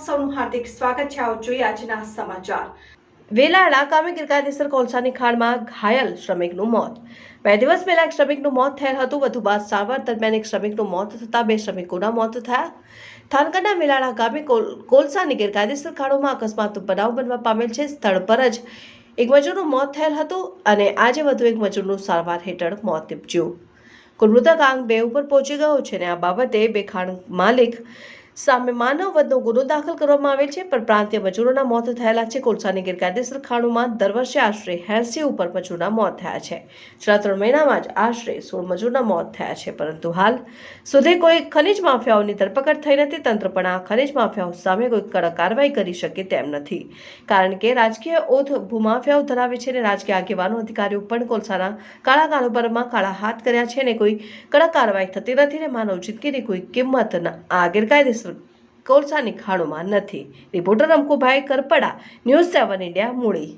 સૌનું હાર્દિક સ્વાગત છે. આવો જોઈએ આજના સમાચાર. વેલાળા ગામે ગેરકાયદેસર કોલસાની ખાણમાં ઘાયલ શ્રમિકનું મોત. બે દિવસ પહેલા એક શ્રમિકનું મોત થયેલ હતું. વધુ બાદ સારવાર દરમિયાન એક શ્રમિકનું મોત થતાં બે શ્રમિકોના મોત થયા. થાનગઢના વેલાળા ગામે કોલસાની ગેરકાયદેસર ખાણોમાં અકસ્માતનો બનાવ બનવા પામેલ છે. સ્થળ પર જ એક મજૂરનું મોત થયેલ હતું અને આજે વધુ એક મજૂરનું સારવાર હેઠળ મોત નીપજ્યું. કુલ મૃતક આંક બે ઉપર પહોંચી ગયો છે અને આ બાબતે બે ખાણ માલિક સામે માનવ વધનો ગુનો દાખલ કરવામાં આવેલ છે, પણ પ્રાંતીય મજૂરોના મોત થયેલા છે. કોલસાની ગેરકાયદેસર ખાણોમાં દર વર્ષે આશરે એસી ઉપર મજૂરના મોત થયા છે. છેલ્લા ત્રણ મહિનામાં જ આશરે સોળ મજૂરના મોત થયા છે. પરંતુ હાલ સુધી કોઈ ખનિજ માફિયાઓની ધરપકડ થઈ નથી. તંત્ર પણ આ ખનિજ માફિયાઓ સામે કોઈ કડક કાર્યવાહી કરી શકે તેમ નથી. કારણ કે રાજકીય ઓથ ભૂમાફિયાઓ ધરાવે છે અને રાજકીય આગેવાનો અધિકારીઓ પણ કોલસાના કાળા કારોબારમાં કાળા હાથ કર્યા છે અને કોઈ કડક કાર્યવાહી થતી નથી અને માનવ જિંદગીની કોઈ કિંમત આ ગેરકાયદેસર કોલસાની ખાણોમાં નથી. Reporter Ankubhai Karpada news seven India Muli.